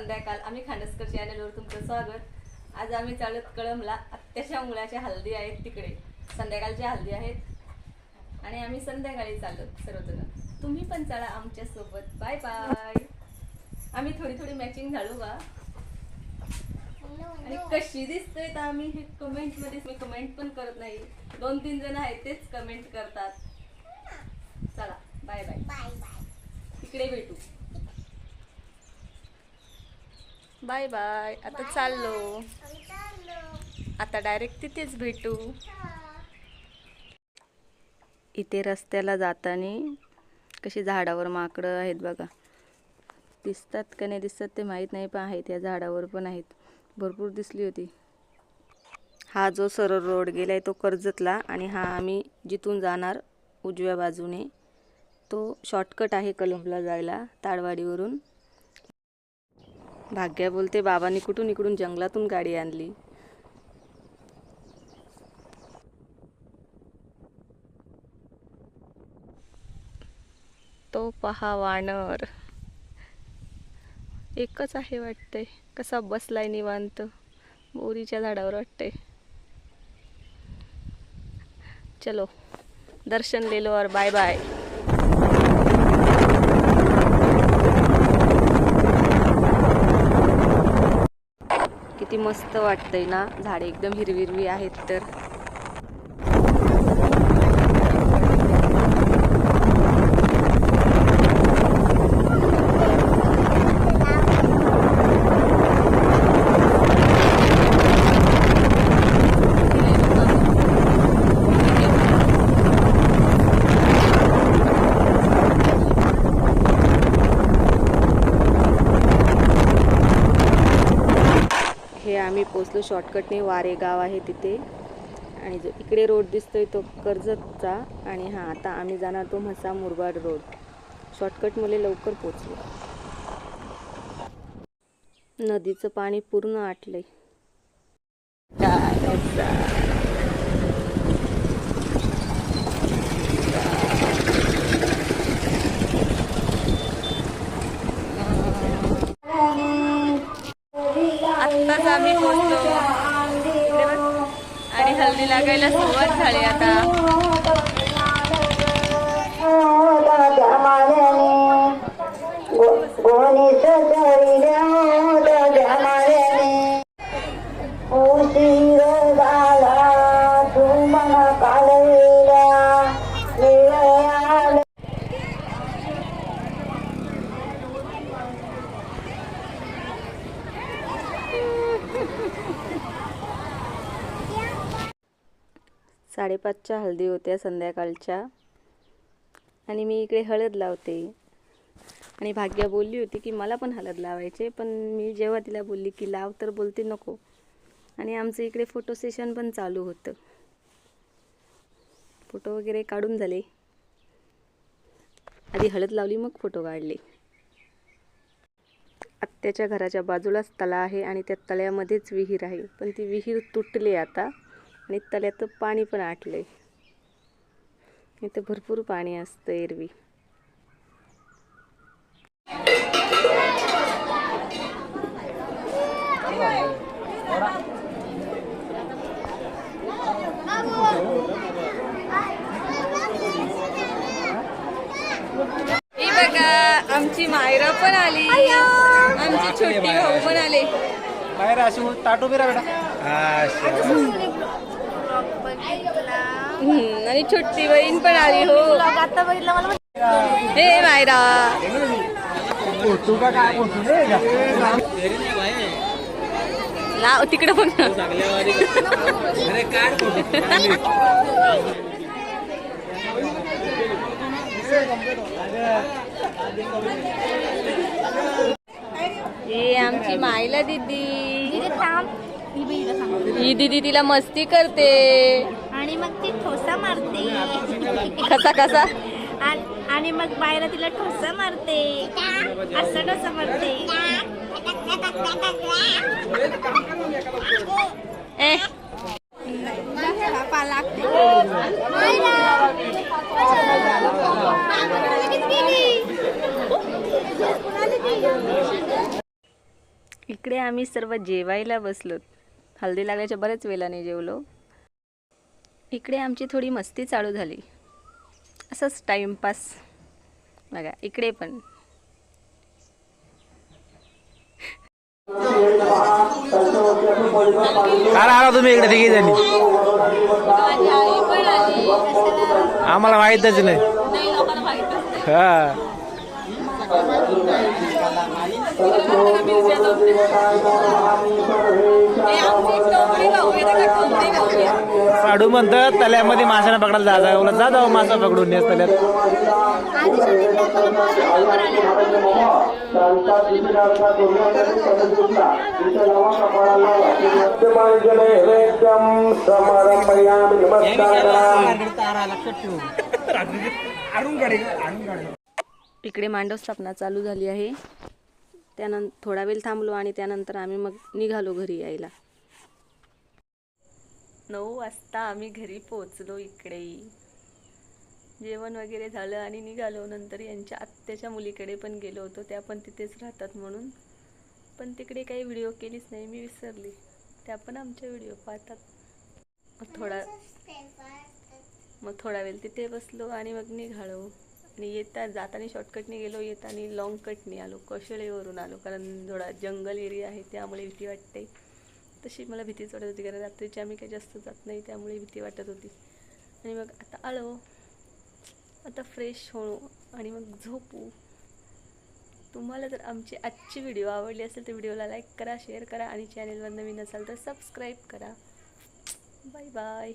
संध्याकाळ आम्ही खांडसकर चॅनलवर तुमचं स्वागत. आज आम्ही चालत कळमला आत्याच्या मुलाच्या हल्दी आहेत तिकडे. संध्याकाळच्या हल्दी आहेत. आणि आम्ही संध्याकाळी चालत सर्वजण. तुम्ही पण चला आमच्यासोबत. बाय बाय आम्ही थोडी थोडी मॅचिंग घालू का आणि कशी दिसतोय तर आम्ही हे कमेंटमध्ये मी कमेंट पण करत नाही. दोन तीन जण आहेत तेच कमेंट करतात. चला. बाय बाय बाय बाय तिकडे भेटू. Bye bye. आता चाललो. आता डायरेक्ट तिथेच भेटू. इथे रस्त्याला जाताना कशी झाडावर माकडं आहेत बघा. दिसतात का नाही दिसतात ते माहीत नाही पण आहेत. या झाडावर पण आहेत. भरपूर दिसली होती. हा जो सरळ रोड गेला आहे तो कर्जतला आणि हा आम्ही जिथून जाणार उजव्या बाजूने तो शॉर्टकट आहे कलंबला जायला ताडवाडीवरून. भाग्या बोलते बाबांनी कुठून इकडून जंगलातून गाडी आणली. तो पहा वानर. एकच आहे वाटते कसा बसलाय निवांत. बोरीच्या झाडावर वाटते चलो दर्शन लेलो और बाय बाय किती मस्त वाटतंय ना? झाडे एकदम हिरवी हिरवी आहेत तर हे आम्ही शॉर्टकटने वारे गाव आहे तिथे. आणि जो इकडे रोड दिसतोय तो कर्जतचा. आणि हां आता आम्ही जाणार तो म्हसा मुरबाड रोड शॉर्टकट मुले लवकर पोचलो. नदीचं पाणी पूर्ण आटलंय. आत्ताच आम्ही पोचलो आणि हल्दी लागायला सुरुवात झाली आता उशीर झाला तू मला कालविला वेळ आला साडेपाचच्या हळदी होत्या संध्याकाळच्या. आणि मी इकडे हळद लावते. आणि भाग्या बोलली होती की मला पण हळद लावायचे पण मी जेव्हा तिला बोलली की लाव तर बोलते नको. आणि आमचं इकडे फोटो सेशन पण चालू होतं. फोटो वगैरे काढून झाले. आधी हळद लावली मग फोटो काढले. आत्याच्या घराच्या बाजूलाच तळा आहे आणि त्या तळ्यामध्येच विहीर आहे. पण ती विहीर तुटली आता. आणि तळ्यात पाणी पण आटलंय. इथं भरपूर पाणी असतं एरवी. बघा आमची मायरा पण आली. आमची छोटी भाऊ पण आले. बाहेर अशी ताटो बिरा बेटा. हम्म, आणि छोटी बहीण पण आली हो. आता बघितलं मला हे मायरा. फोटो काय फोटो तिकडे बघ ना. हे आमची मायला दिदी थांब. ही ही दीदी तिला मस्ती करते. आणि मग ती ठोसा मारते. कसा कसा? आणि- आणि मग बायला तिला ठोसा मारते. असं ठोसा मारते. ए. इकडे आम्ही सर्व जेवायला बसलो हल्दी लागल्याच्या बरेच वेळाने जेवलो. इकडे आमची थोडी मस्ती चालू झाली. असंच टाईमपास बघा इकडे पण. आला तुम्ही इकडे तिघी जणी? आम्हाला माहितच नाही. हा. साडू म्हणतात तल्यामध्ये माशाला पकडायला जा उलट जा जाऊ मासा पकडून नेस तल्यात इकडे मांडव स्थापना चालू झाली आहे. त्यानंतर थोडा वेळ थांबलो आणि त्यानंतर आम्ही मग निघालो घरी यायला. नऊ वाजता आम्ही घरी पोचलो इकडे. जेवण वगैरे झालं आणि निघालो. नंतर यांच्या आत्याच्या मुलीकडे पण गेलो होतो. त्या पण तिथेच राहतात म्हणून. पण तिकडे काही व्हिडिओ केलीच नाही. मी विसरली. त्या पण आमच्या व्हिडिओ पाहतात. मग थोडा मग थोडा वेळ तिथे बसलो आणि मग निघालो. आणि येता जाताना शॉर्टकटने गेलो येताना लॉंग कटने आलो कशळेवरून आलो. कारण थोडा जंगल एरिया आहे त्यामुळे भीती वाटते. तशी मला भीतीच वाटत होती कारण रात्रीची आम्ही काही जास्त जात नाही त्यामुळे भीती वाटत होती. आणि मग आता आलो. आता फ्रेश होणो आणि मग झोपू. तुम्हाला जर आमची आजची व्हिडिओ आवडली असेल तर व्हिडिओला लाईक करा शेअर करा आणि चॅनलवर नवीन असाल तर सबस्क्राईब करा. Bye bye